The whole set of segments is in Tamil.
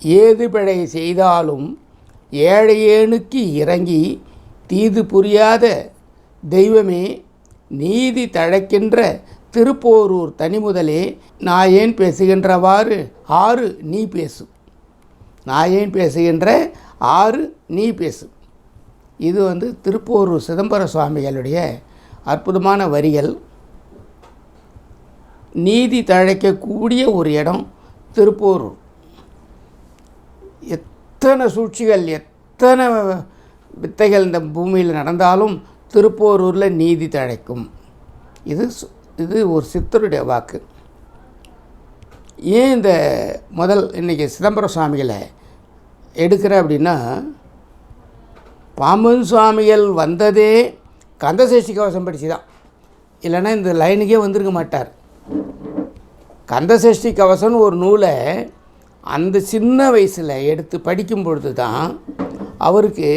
ஏது பிழை செய்தாலும் ஏழையேனுக்கு இறங்கி தீது புரியாத தெய்வமே நீதி தழைக்கின்ற திருப்போரூர் தனிமுதலே நான் ஏன் பேசுகின்றவாறு ஆறு நீ பேசு. நான் ஏன் பேசுகின்ற ஆறு நீ பேசு. இது வந்து திருப்போரூர் சிதம்பர சுவாமிகளுடைய அற்புதமான வரிகள். நீதி தழைக்கக்கூடிய ஒரு இடம் திருப்போரூர். எத்தனை சூழ்ச்சிகள் எத்தனை வித்தைகள் இந்த பூமியில் நடந்தாலும் திருப்போரூரில் நீதி தழைக்கும். இது சு- இது ஒரு சித்தருடைய வாக்கு. ஏன் இந்த முதல் இன்றைக்கி சிதம்பரம் சுவாமிகளை எடுக்கிறேன் அப்படின்னா பாம்பன் சுவாமிகள் வந்ததே கந்தசஷ்டி கவசம் படித்து தான். இல்லைன்னா இந்த லைனுக்கே வந்திருக்க மாட்டார். கந்தசஷ்டி கவசம்னு ஒரு நூலை அந்த சின்ன வயசில் எடுத்து படிக்கும் பொழுது தான் அவருக்கு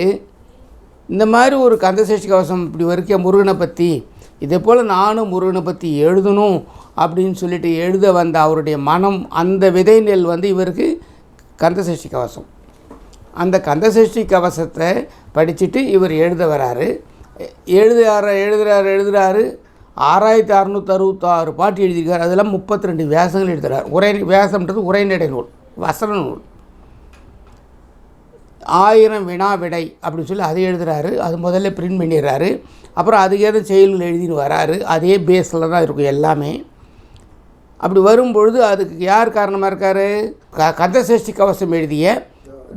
இந்த மாதிரி ஒரு கந்தசஷ்டி கவசம் இப்படி வரைக்கும் முருகனை பற்றி இதே போல் நானும் முருகனை பற்றி எழுதணும் அப்படின்னு சொல்லிட்டு எழுத வந்த அவருடைய மனம் அந்த விதை நெல் வந்து இவருக்கு கந்தசஷ்டி கவசம். அந்த கந்தசஷ்டி கவசத்தை படிச்சுட்டு இவர் எழுத வராரு. எழுதுறாரு எழுதுறாரு எழுதுறாரு. ஆறாயிரத்தி அறநூற்றி அறுபத்தாறு பாட்டு எழுதியிருக்காரு. அதெல்லாம் முப்பத்தி ரெண்டு வேசங்கள் எழுதுகிறார் உரை வேசம்ன்றது உரைநடை நூல். வசன நூல் ஆயிரம் வினா விடை அப்படின்னு சொல்லி அதை எழுதுகிறாரு அது முதல்ல பிரிண்ட் பண்ணிடுறாரு. அப்புறம் அதுக்கு செயல்கள் எழுதின்னு வராரு. அதே பேஸில் தான் இருக்கும் எல்லாமே. அப்படி வரும்பொழுது அதுக்கு யார் காரணமாக இருக்கார்? க கந்தசஷ்டி கவசம் எழுதிய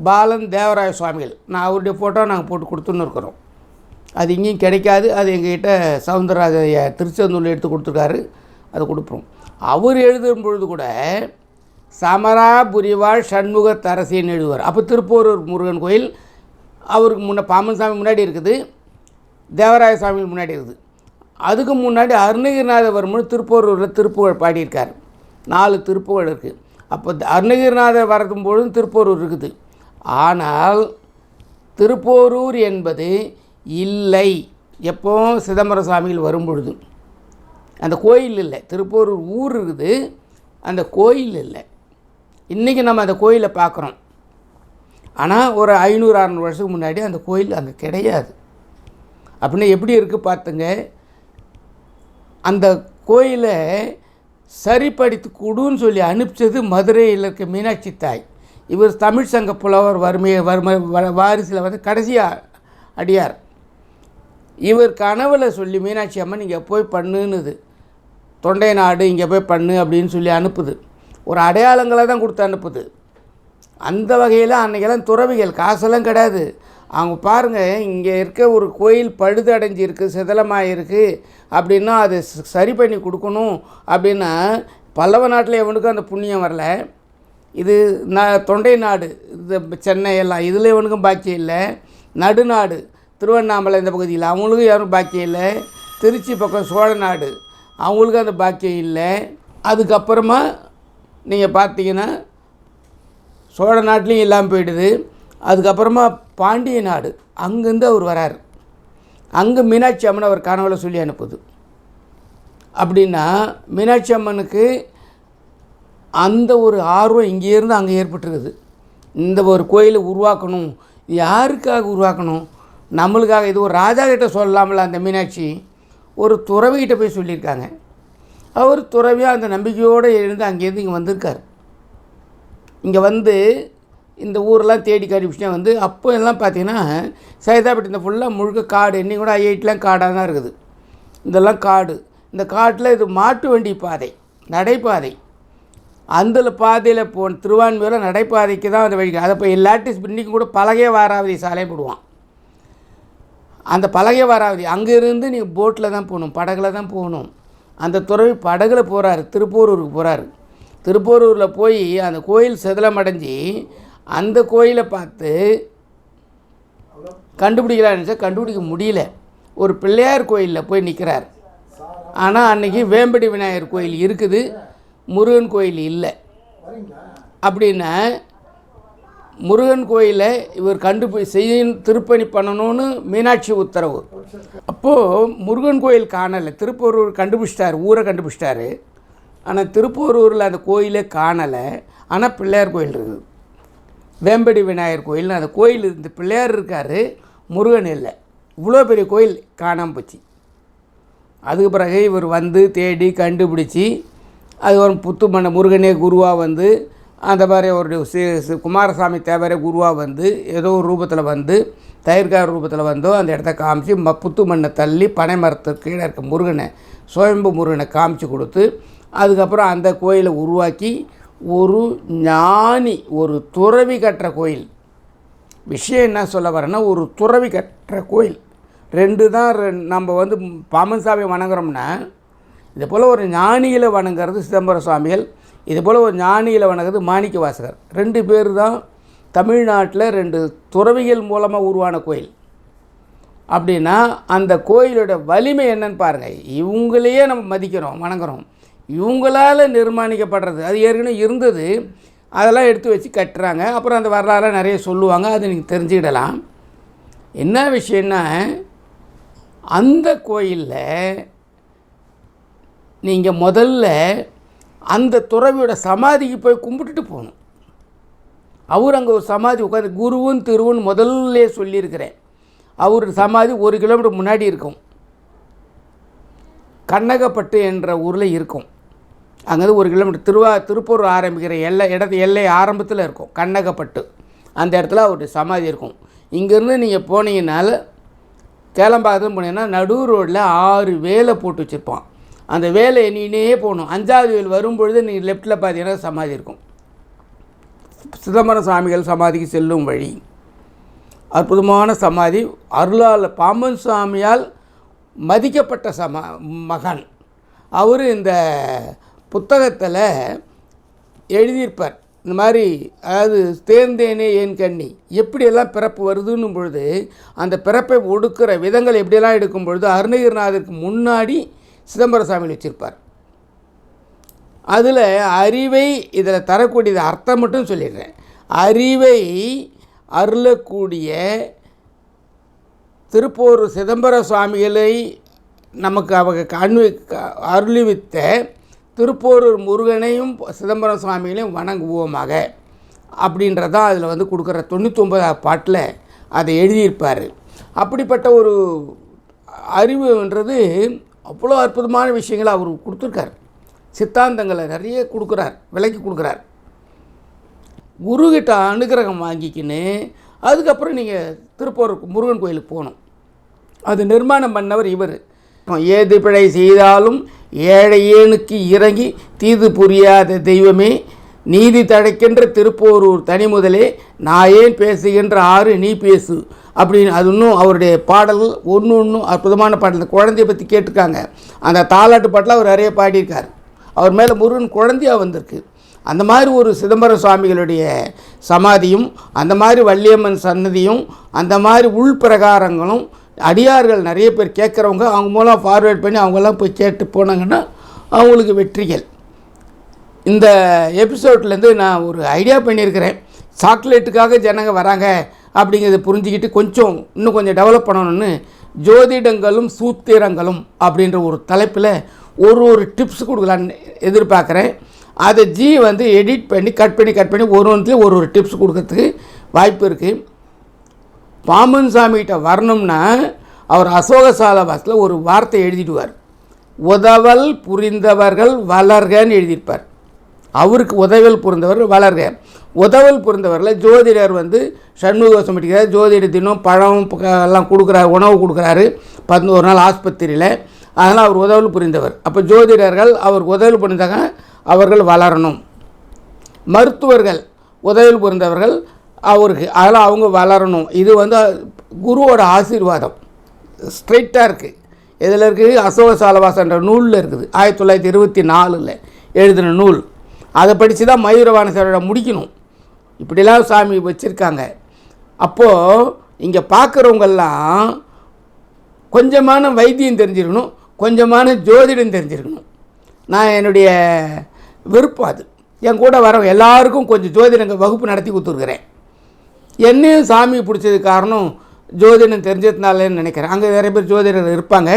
பாலன் தேவராய சுவாமிகள். நான் அவருடைய ஃபோட்டோ நாங்கள் போட்டு கொடுத்துன்னு இருக்கிறோம். அது எங்கேயும் கிடைக்காது. அது எங்ககிட்ட சவுந்தரராஜ திருச்செந்தூரில் எடுத்து கொடுத்துருக்காரு. அதை கொடுப்போம். அவர் எழுதும் பொழுது கூட சமராபுரிவாழ் சண்முக தரசின்னு எழுதுவார். அப்போ திருப்போரூர் முருகன் கோயில் அவருக்கு முன்ன பாமன் சாமி முன்னாடி இருக்குது தேவராய சாமி முன்னாடி இருக்குது. அதுக்கு முன்னாடி அருணகிரிநாதவர்மன் திருப்போரூரில் திருப்புகழ் பாடியிருக்கார். நாலு திருப்புகழ் இருக்குது அப்போ அருணகிரிநாதர் வரதும் பொழுதும் திருப்போரூர் இருக்குது. ஆனால் திருப்போரூர் என்பது இல்லை. எப்போ சிதம்பர சுவாமிகள் வரும் பொழுது அந்த கோயில் இல்லை. திருப்போரூர் ஊர் இருக்குது. அந்த கோயில் இல்லை. இன்றைக்கி நம்ம அந்த கோயிலை பார்க்குறோம். ஆனால் ஒரு ஐநூறு அறநூறு வருஷத்துக்கு முன்னாடி அந்த கோயில் அங்கே கிடையாது. அப்படின்னா எப்படி இருக்குது பார்த்துங்க அந்த கோயிலை சரிப்படுத்தி கொடுன்னு சொல்லி அனுப்பிச்சது மதுரையில் இருக்க மீனாட்சி தாய். இவர் தமிழ் சங்க புலவர் வறுமை வறுமை வ- வாரிசில் வந்து கடைசியாக அடியார். இவர் கனவில் சொல்லி மீனாட்சி அம்மன் இங்கே போய் பண்ணுன்னுது. தொண்டை நாடு இங்கே போய் பண்ணு அப்படின்னு சொல்லி அனுப்புது. ஒரு அடையாளங்களை தான் கொடுத்து அனுப்புது. அந்த வகையில் அன்றைக்கெல்லாம் துறவிகள் காசெல்லாம் கிடையாது. அவங்க பாருங்கள் இங்கே இருக்க ஒரு கோயில் பழுது அடைஞ்சிருக்கு சிதலமாக இருக்குது அப்படின்னா அது சரி பண்ணி கொடுக்கணும் அப்படின்னா பல்லவ நாட்டில் எவனுக்கும் அந்த புண்ணியம் வரல. இது நான் தொண்டை நாடு இது சென்னை எல்லாம் இதில் இவனுக்கும் பாக்கியம் இல்லை. நடுநாடு திருவண்ணாமலை இந்த பகுதியில் அவங்களுக்கும் யாரும் பாக்கியம் இல்லை. திருச்சி பக்கம் சோழ நாடு அவங்களுக்கும் அந்த பாக்கியம் இல்லை. அதுக்கப்புறமா நீங்கள் பார்த்தீங்கன்னா சோழ நாட்டிலையும் இல்லாமல் போயிடுது. அதுக்கப்புறமா பாண்டிய நாடு அங்கேருந்து அவர் வரார். அங்கே மீனாட்சி அம்மன் அவர் கனவுல சொல்லி அனுப்புது. அப்படின்னா மீனாட்சி அம்மனுக்கு அந்த ஒரு ஆர்வம் இங்கேருந்து அங்கே ஏற்பட்டுருக்குது. இந்த ஒரு கோயிலை உருவாக்கணும். யாருக்காக உருவாக்கணும்? நம்மளுக்காக இது ஒரு ராஜா கிட்ட சொல்லலாம்ல அந்த மீனாட்சி. ஒரு துறவிகிட்ட போய் சொல்லியிருக்காங்க. அவர் துறவியாக அந்த நம்பிக்கையோடு எழுந்து அங்கேருந்து இங்கே வந்திருக்கார். இங்கே வந்து இந்த ஊரெலாம் தேடி விஷயம் வந்து அப்போ எல்லாம் பார்த்தீங்கன்னா சைதாப்பேட்டை இந்த ஃபுல்லாக முழுக்க காடு இன்னைக்கு கூட ஐஐடிலாம் காடாக தான் இருக்குது. இதெல்லாம் காடு. இந்த காட்டில் இது மாட்டு வண்டி பாதை நடைபாதை. அந்த பாதையில் போன திருவான்மையில் நடைபாதைக்கு தான் அந்த வழி. அதை இப்போ இல்லாட்டி இன்றைக்கும் கூட பலகை வாராவதி சாலை போடுவான். அந்த பலகை வாராவதி அங்கேருந்து நீங்கள் போட்டில் தான் போகணும் படகுல தான் போகணும். அந்த துறவி படகுல போகிறாரு திருப்போரூருக்கு போகிறாரு திருப்போரூரில் போய் அந்த கோயில் சிதலமடைஞ்சு அந்த கோயிலை பார்த்து கண்டுபிடிக்கலான்னு நினச்சா கண்டுபிடிக்க முடியல. ஒரு பிள்ளையார் கோயிலில் போய் நிற்கிறார் ஆனால் அன்றைக்கி வேம்படி விநாயகர் கோயில் இருக்குது முருகன் கோயில் இல்லை. அப்படின்னா முருகன் கோயிலை இவர் கண்டுபி செய்ய திருப்பணி பண்ணணும்னு மீனாட்சி உத்தரவு. அப்போது முருகன் கோயில் காணலை. திருப்பூரூர் கண்டுபிடிச்சிட்டாரு ஊரை கண்டுபிடிச்சிட்டாரு. ஆனால் திருப்பூரூரில் அந்த கோயிலே காணலை. ஆனால் பிள்ளையார் கோயில் இருக்குது வேம்படி விநாயகர் கோயில்னு அந்த கோயில் இந்த பிள்ளையார் இருக்கார் முருகன் இல்லை. இவ்வளோ பெரிய கோயில் காணாமல் போச்சு. அதுக்கு பிறகு இவர் வந்து தேடி கண்டுபிடிச்சி அது ஒரு புத்துமண்ண முருகனே குருவாக வந்து அந்த மாதிரி ஒரு சி குமாரசாமி தேவரே குருவாக வந்து ஏதோ ஒரு ரூபத்தில் வந்து தயிர்கார ரூபத்தில் வந்தோ அந்த இடத்த காமிச்சு ம புத்து மண்ணை தள்ளி பனை மரத்துக்கு கீழே இருக்க முருகனை சுயம்பு முருகனை காமிச்சு கொடுத்து அதுக்கப்புறம் அந்த கோயிலை உருவாக்கி ஒரு ஞானி ஒரு துறவி கட்டுற கோயில். விஷயம் என்ன சொல்ல வரேன்னா ஒரு துறவி கட்டுற கோயில். ரெண்டு தான் நம்ம வந்து பாமன் சாமி வணங்குறோம்னா இது போல் ஒரு ஞானிகளை வணங்குறது சிதம்பர சுவாமிகள் இதுபோல் ஒரு ஞானியில் வணங்குறது மாணிக்க வாசகர். ரெண்டு பேர் தான் தமிழ்நாட்டில் ரெண்டு துறவிகள் மூலமாக உருவான கோயில். அப்படின்னா அந்த கோயிலோட வலிமை என்னன்னு பாருங்கள் இவங்களையே நம்ம மதிக்கிறோம் வணங்குறோம். இவங்களால் நிர்மாணிக்கப்படுறது அது ஏற்கனவே இருந்தது. அதெல்லாம் எடுத்து வச்சு கட்டுறாங்க. அப்புறம் அந்த வரலாறு நிறைய சொல்லுவாங்க. அது நீங்கள் தெரிஞ்சுக்கிடலாம். என்ன விஷயம்னா அந்த கோயிலில் நீங்கள் முதல்ல அந்த துறவியோட சமாதிக்கு போய் கும்பிட்டுட்டு போகணும். அவர் அங்கே ஒரு சமாதி உட்காந்து குருவும் திருவும் முதல்ல சொல்லியிருக்கிறேன். அவர் சமாதி ஒரு கிலோமீட்டர் முன்னாடி இருக்கும். கண்ணகப்பட்டு என்ற ஊரில் இருக்கும். அங்கேருந்து ஒரு கிலோமீட்டர் திருவா திருப்பூர் ஆரம்பிக்கிற எல்லை இடத்து எல்லை ஆரம்பத்தில் இருக்கும். கண்ணகப்பட்டு. அந்த இடத்துல அவருடைய சமாதி இருக்கும். இங்கேருந்து நீங்கள் போனீங்கனால கேளம்பாக்கம் போனீங்கன்னா நடு ரோட்டில் ஆறு வேலை போட்டு வச்சுருப்பான். அந்த வேலை எண்ணினே போகணும். அஞ்சாவது வேல் வரும்பொழுது நீ லெஃப்ட்டில் பார்த்தீங்கன்னா சமாதி இருக்கும். சிதம்பரம் சுவாமிகள் சமாதிக்கு செல்லும் வழி. அற்புதமான சமாதி. அருளால் பாம்பன் சுவாமியால் மதிக்கப்பட்ட சமா மகன். அவர் இந்த புத்தகத்தில் எழுதியிருப்பார். இந்த மாதிரி அதாவது தேர்ந்தேனே ஏன் கண்ணி? எப்படியெல்லாம் பிறப்பு வருதுன்னும் பொழுது அந்த பிறப்பை ஒடுக்கிற விதங்கள் எப்படியெல்லாம் எடுக்கும் பொழுது அருணகிரிநாதருக்கு முன்னாடி சிதம்பர சாமியில் வச்சுருப்பார். அதில் அறிவை இதில் தரக்கூடியது அர்த்தம் மட்டும் சொல்லிடுறேன். அறிவை அருளக்கூடிய திருப்போர் சிதம்பர சுவாமிகளை நமக்கு அவங்க அணு அருளிவித்த திருப்போரூர் முருகனையும் சிதம்பரம் சுவாமிகளையும் வணங்குவோமாக அப்படின்றதான் அதில் வந்து கொடுக்குற தொண்ணூத்தொம்பதாவது பாட்டில் அதை எழுதியிருப்பார். அப்படிப்பட்ட ஒரு அறிவுன்றது அவ்வளோ அற்புதமான விஷயங்களை அவர் கொடுத்துருக்கார். சித்தாந்தங்களை நிறைய கொடுக்குறார் விலைக்கு கொடுக்குறார். குருக்கிட்ட அனுகிரகம் வாங்கிக்கின்னு அதுக்கப்புறம் நீங்கள் திருப்பூர் முருகன் கோயிலுக்கு போகணும். அது நிர்மாணம் பண்ணவர் இவர். ஏது பிழை செய்தாலும் ஏழையேனுக்கு இறங்கி தீது புரியாத தெய்வமே நீதி தடைக்கின்ற திருப்போரூர் தனி முதலே நான் ஏன் பேசுகின்ற ஆறு நீ பேசு அப்படின்னு அது இன்னும் அவருடைய பாடல்கள் ஒன்று ஒன்றும் அற்புதமான பாடல். இந்த குழந்தைய பற்றி கேட்டிருக்காங்க. அந்த தாலாட்டு பாட்டில் அவர் நிறைய பாடியிருக்கார். அவர் மேலே முருகன் குழந்தையாக வந்திருக்கு. அந்த மாதிரி ஒரு சிதம்பர சுவாமிகளுடைய சமாதியும் அந்த மாதிரி வள்ளியம்மன் சன்னதியும் அந்த மாதிரி உள்பிரகாரங்களும் அடியார்கள் நிறைய பேர் கேட்குறவங்க அவங்க மூலம் ஃபார்வேர்ட் பண்ணி அவங்கெல்லாம் போய் கேட்டு போனாங்கன்னா அவங்களுக்கு வெற்றிகள். இந்த எபிசோட்லேருந்து நான் ஒரு ஐடியா பண்ணியிருக்கிறேன். சாக்லேட்டுக்காக ஜனங்க வராங்க அப்படிங்கிறத புரிஞ்சுக்கிட்டு கொஞ்சம் இன்னும் கொஞ்சம் டெவலப் பண்ணணும்னு ஜோதிடங்களும் சூத்திரங்களும் அப்படின்ற ஒரு தலைப்பில் ஒரு ஒரு டிப்ஸ் கொடுக்கலான்னு எதிர்பார்க்குறேன். அதை ஜி வந்து எடிட் பண்ணி கட் பண்ணி கட் பண்ணி ஒரு ஒன்றுலேயும் ஒரு ஒரு டிப்ஸ் கொடுக்கறதுக்கு வாய்ப்பு இருக்குது பாமன் சாமிகிட்ட வரணும்னா அவர் அசோக சாலவாசத்தில் ஒரு வார்த்தை எழுதிடுவார். உதவல் புரிந்தவர்கள் வளர்கன்னு எழுதியிருப்பார். அவருக்கு உதவல் புரிந்தவர்கள் வளர்க. உதவல் புரிந்தவரில் ஜோதிடர் வந்து சண்முகோசம் படிக்கிறார் ஜோதிட தினம் பழம் எல்லாம் கொடுக்குறாரு உணவு கொடுக்குறாரு. பதினோரு நாள் ஆஸ்பத்திரியில். அதனால் அவர் உதவல் புரிந்தவர். அப்போ ஜோதிடர்கள் அவர் உதவல் புரிந்தாங்க அவர்கள் வளரணும். மருத்துவர்கள் உதவி புரிந்தவர்கள் அவருக்கு அதெல்லாம் அவங்க வளரணும். இது வந்து குருவோட ஆசீர்வாதம். ஸ்ட்ரைட்டாக இருக்குது இதில் இருக்குது அசோக சாலவாசன்ற நூலில் இருக்குது. ஆயிரத்தி தொள்ளாயிரத்தி இருபத்தி நாலில் எழுதின நூல். அதை படித்து தான் மயூரவானசரோட முடிக்கணும். இப்படிலாம் சாமி வச்சுருக்காங்க. அப்போது இங்கே பார்க்குறவங்கெல்லாம் கொஞ்சமான வைத்தியம் தெரிஞ்சிருக்கணும் கொஞ்சமான ஜோதிடம் தெரிஞ்சிருக்கணும். நான் என்னுடைய விருப்பம் அது. என் கூட வர எல்லாருக்கும் கொஞ்சம் ஜோதிடங்க வகுப்பு நடத்தி கொடுத்துருக்குறேன். என்னையும் சாமி பிடிச்சது காரணம் ஜோதிடம் தெரிஞ்சதுனாலன்னு நினைக்கிறேன். அங்கே நிறைய பேர் ஜோதிடர் இருப்பாங்க.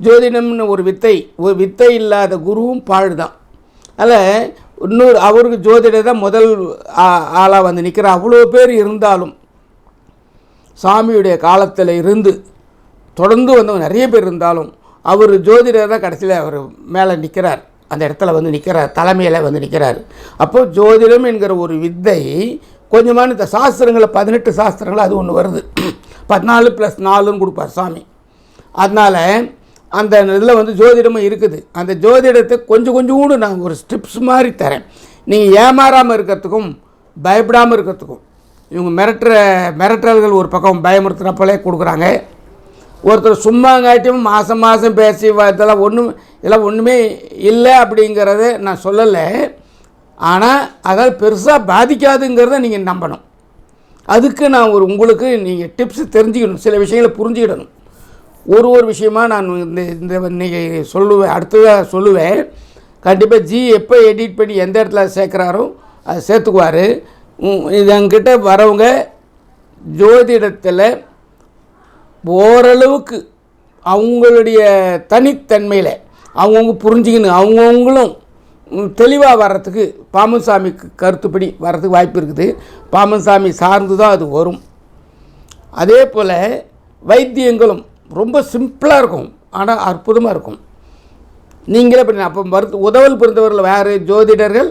ஜோதிடம்னு ஒரு வித்தை ஒரு வித்தை இல்லாத குருவும் பாழ் தான் அதில் இன்னொரு அவருக்கு ஜோதிடர் தான் முதல் ஆளாக வந்து நிற்கிற அவ்வளோ பேர் இருந்தாலும் சாமியுடைய காலத்தில் இருந்து தொடர்ந்து வந்தவங்க நிறைய பேர் இருந்தாலும் அவர் ஜோதிடர் தான் கடைசியில் அவர் மேலே நிற்கிறார் அந்த இடத்துல வந்து நிற்கிறார் தலைமையில் வந்து நிற்கிறார் அப்போது ஜோதிடம் என்கிற ஒரு வித்தை கொஞ்சமான இந்த சாஸ்திரங்களை பதினெட்டு சாஸ்திரங்கள் அது ஒன்று வருது. பதினாலு ப்ளஸ் நாலுன்னு கொடுப்பார் சாமி. அதனால் அந்த இதில் வந்து ஜோதிடமும் இருக்குது. அந்த ஜோதிடத்தை கொஞ்சம் கொஞ்சம் கூட நான் ஒரு ஸ்டிப்ஸ் மாதிரி தரேன். நீங்கள் ஏமாறாமல் இருக்கிறதுக்கும் பயப்படாமல் இருக்கிறதுக்கும். இவங்க மிரட்டுற மிரட்டல்கள் ஒரு பக்கம் பயமுறுத்துகிற போலே கொடுக்குறாங்க. ஒருத்தர் சும்மாங்காட்டியும் மாதம் மாதம் பேசி இதெல்லாம் ஒன்றும் இதெல்லாம் ஒன்றுமே இல்லை அப்படிங்கிறத நான் சொல்லலை. ஆனால் அதாவது பெருசாக பாதிக்காதுங்கிறத நீங்கள் நம்பணும். அதுக்கு நான் ஒரு உங்களுக்கு நீங்கள் டிப்ஸ் தெரிஞ்சுக்கணும். சில விஷயங்களை புரிஞ்சுக்கிடணும். ஒரு ஒரு விஷயமா நான் இந்த இந்த சொல்லுவேன் அடுத்ததாக சொல்லுவேன் கண்டிப்பாக ஜி எப்போ எடிட் பண்ணி எந்த இடத்துல சேர்க்குறாரோ அதை சேர்த்துக்குவார். இது என்கிட்ட வரவங்க ஜோதிடத்தில் ஓரளவுக்கு அவங்களுடைய தனித்தன்மையில் அவங்கவுங்க புரிஞ்சுக்கணும் அவங்கவுங்களும் தெளிவாக வர்றதுக்கு பாமன்சாமி கருத்துப்படி வர்றதுக்கு வாய்ப்பு இருக்குது. பாமன்சாமி சார்ந்து தான் அது வரும். அதே போல் வைத்தியங்களும் ரொம்ப சிம்பிளாக இருக்கும். ஆனால் அற்புதமாக இருக்கும். நீங்களே பண்ணி அப்போ மருத்து உதவல் புரிந்தவர்கள் வேறு ஜோதிடர்கள்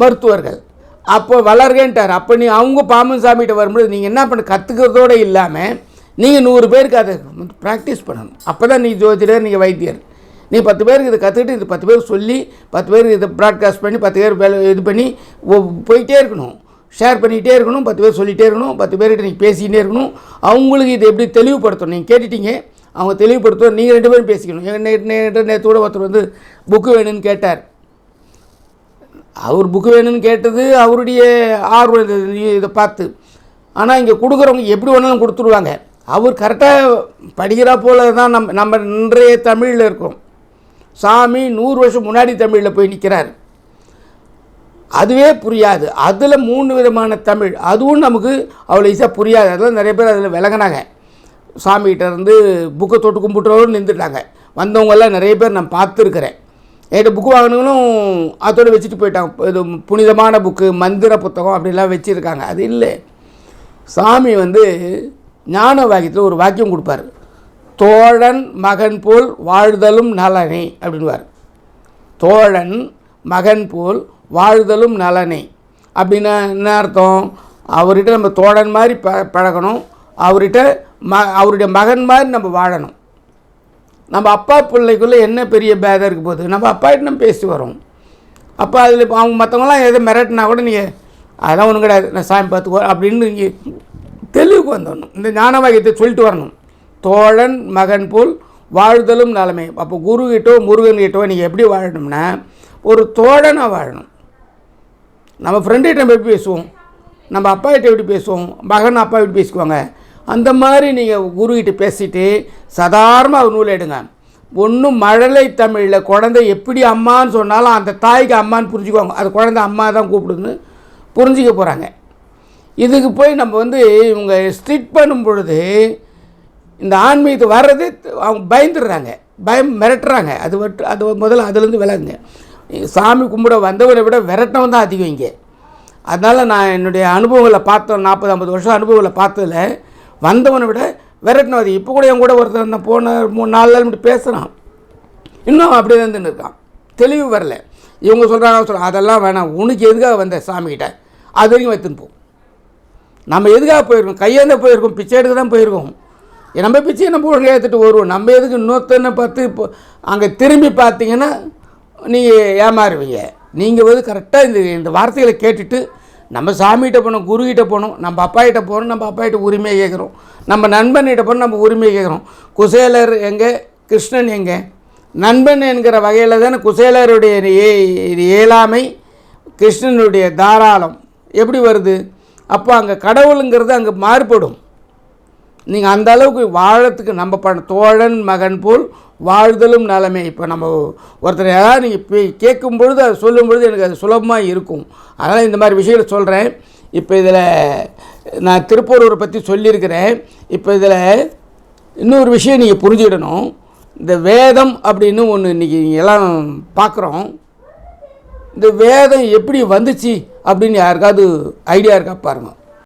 மருத்துவர்கள். அப்போ வளர்கன்ட்டார். அப்போ நீ அவங்க பாமன் சாமிகிட்ட வரும்போது நீங்கள் என்ன பண்ண கற்றுக்கிறதோடு இல்லாமல் நீங்கள் நூறு பேருக்கு அதை ப்ராக்டிஸ் பண்ணணும். அப்போ தான் நீ ஜோதிடர் நீங்கள் வைத்தியர். நீ பத்து பேருக்கு இதை கற்றுக்கிட்டு இது பத்து பேருக்கு சொல்லி பத்து பேருக்கு இதை ப்ராட்காஸ்ட் பண்ணி பத்து பேர் வேலை இது பண்ணி போயிட்டே இருக்கணும். ஷேர் பண்ணிகிட்டே இருக்கணும் பத்து பேர் சொல்லிகிட்டே இருக்கணும் பத்து பேர்கிட்ட நீங்கள் பேசிக்கிட்டே இருக்கணும். அவங்களுக்கு இதை எப்படி தெளிவுபடுத்தணும்? நீங்கள் கேட்டுட்டீங்க அவங்க தெளிவுபடுத்துவோம் நீங்கள் ரெண்டு பேரும் பேசிக்கணும். நேற்று நேற்று கூட ஒருத்தர் வந்து புக்கு வேணும்னு கேட்டார். அவர் புக்கு வேணும்னு கேட்டது அவருடைய ஆர்வம் இதை பார்த்து. ஆனால் இங்கே கொடுக்குறவங்க எப்படி வேணாலும் கொடுத்துருவாங்க. அவர் கரெக்டாக படிக்கிறா போல தான் நம்ம நம்ம இன்றைய தமிழில் இருக்கோம். சாமி நூறு வருஷம் முன்னாடி தமிழில் போய் நிற்கிறார் அதுவே புரியாது. அதில் மூணு விதமான தமிழ். அதுவும் நமக்கு அவ்வளோ ஈஸியாக புரியாது. அதெல்லாம் நிறைய பேர் அதில் விலகினாங்க சாமிகிட்ட இருந்து புக்கை தொட்டு கும்பிட்டுறவரும் நின்றுட்டாங்க. வந்தவங்கெல்லாம் நிறைய பேர் நான் பார்த்துருக்குறேன். என்கிட்ட புக்கு வாங்கினவங்களும் அதோடு வச்சுட்டு போயிட்டாங்க. இது புனிதமான புக்கு மந்திர புத்தகம் அப்படிலாம் வச்சுருக்காங்க. அது இல்லை. சாமி வந்து ஞான வாக்கியத்தில் ஒரு வாக்கியம் கொடுப்பார். தோழன் மகன் போல் வாழ்தலும் நலனே அப்படின்வார் தோழன் மகன் போல் வாழ்தலும் நலனே. அப்படின்னா என்ன அர்த்தம்? அவர்கிட்ட நம்ம தோழன் மாதிரி ப பழகணும். அவர்கிட்ட ம அவருடைய மகன் மாதிரி நம்ம வாழணும். நம்ம அப்பா பிள்ளைக்குள்ளே என்ன பெரிய பேதம் இருக்க போகுது? நம்ம அப்பாகிட்ட நம்ம பேசிட்டு வரோம். அப்போ அதில் இப்போ அவங்க மற்றவங்களாம் எதை மிரட்டினா கூட நீங்கள் அதெல்லாம் ஒன்றும் கிடையாது. நான் சாமி பார்த்துக்கோ அப்படின்னு நீங்கள் தெளிவுக்கு வந்துடணும். இந்த ஞான வாக்கியத்தை சொல்லிட்டு வரணும். தோழன் மகன் போல் வாழ்தலும் நலமே. அப்போ குருகிட்டோ முருகன்கிட்டோ நீங்கள் எப்படி வாழணும்னா ஒரு தோழனாக வாழணும். நம்ம ஃப்ரெண்டுகிட்ட நம்ம எப்படி பேசுவோம்? நம்ம அப்பா கிட்ட எப்படி பேசுவோம்? மகன் அப்பா எப்படி பேசிக்குவாங்க? அந்த மாதிரி நீங்கள் குருக்கிட்ட பேசிட்டு சாதாரணமாக ஒரு நூல் எடுங்க. ஒன்றும் மழலை தமிழில் குழந்தை எப்படி அம்மான்னு சொன்னாலும் அந்த தாய்க்கு அம்மான்னு புரிஞ்சுக்குவாங்க. அது குழந்தை அம்மா தான் கூப்பிடுன்னு புரிஞ்சிக்க போகிறாங்க இதுக்கு போய் நம்ம வந்து இவங்க ஸ்ட்ரிக் பண்ணும் பொழுது இந்த ஆன்மீகத்தை வர்றது அவங்க பயந்துடுறாங்க. பயம் மிரட்டுறாங்க. அது வட்டு அது முதல்ல அதுலேருந்து விலகுங்க. சாமி கும்பிட வந்தவனை விட விரட்டவன் தான் அதிகம் இங்கே. அதனால் நான் என்னுடைய அனுபவங்களை பார்த்தோம் நாற்பது ஐம்பது வருஷம் அனுபவங்களை பார்த்ததில் வந்தவனை விட விரட்டினவன் அது இப்போ கூட என் கூட ஒருத்தர் நான் போன மூணு நாலு நாள் மட்டும் பேசுகிறான் இன்னும் அப்படியே இருந்துன்னு இருக்கான். தெளிவு வரல. இவங்க சொல்கிறாங்க சொல்கிறாங்க அதெல்லாம் வேணாம். உனக்கு எதுக்காக வந்த சாமிகிட்ட? அது வரைக்கும் வைத்துன்னு போ. நம்ம எதுக்காக போயிருக்கோம்? கையேந்த போயிருக்கோம் பிச்சை எடுக்க தான் போயிருக்கோம். நம்ம பிச்சையை நம்ம ஒழுங்காக ஏற்றுட்டு வருவோம். நம்ம எதுக்கு இன்னொருத்தனை பார்த்து இப்போ அங்கே திரும்பி பார்த்தீங்கன்னா நீங்கள் ஏமாறுவீங்க. நீங்கள் வந்து கரெக்டாக இந்த இந்த வார்த்தைகளை கேட்டுட்டு நம்ம சாமிகிட்ட போனோம் குருகிட்ட போனோம் நம்ம அப்பாகிட்ட போகிறோம் நம்ம அப்பாகிட்ட உரிமையை கேட்குறோம். நம்ம நண்பன்கிட்ட போனோம் நம்ம உரிமையை கேட்குறோம். குசேலர் எங்கே? கிருஷ்ணன் எங்கே? நண்பன் என்கிற வகையில் தானே குசேலருடைய ஏ இயலாமை கிருஷ்ணனுடைய தாராளம். எப்படி வருது? அப்போ அங்கே கடவுளுங்கிறது அங்கே மாறுபடும். நீங்கள் அந்த அளவுக்கு வாழறதுக்கு நம்ம பண்ண தோழன் மகன் போல் வாழ்தலும் நலமே. இப்போ நம்ம ஒருத்தர் ஏதாவது நீங்கள் கேட்கும் பொழுது அதை சொல்லும் பொழுது எனக்கு அது சுலபமாக இருக்கும். அதனால் இந்த மாதிரி விஷயங்களை சொல்கிறேன் இப்போ இதில் நான் திருப்பூரூரை பற்றி சொல்லியிருக்கிறேன். இப்போ இதில் இன்னொரு விஷயம் நீங்கள் புரிஞ்சுக்கிடணும். இந்த வேதம் அப்படின்னு ஒன்று இன்றைக்கி எல்லாம் பார்க்குறோம் இந்த வேதம் எப்படி வந்துச்சு அப்படின்னு யாருக்காவது ஐடியா இருக்கா பாருங்கள்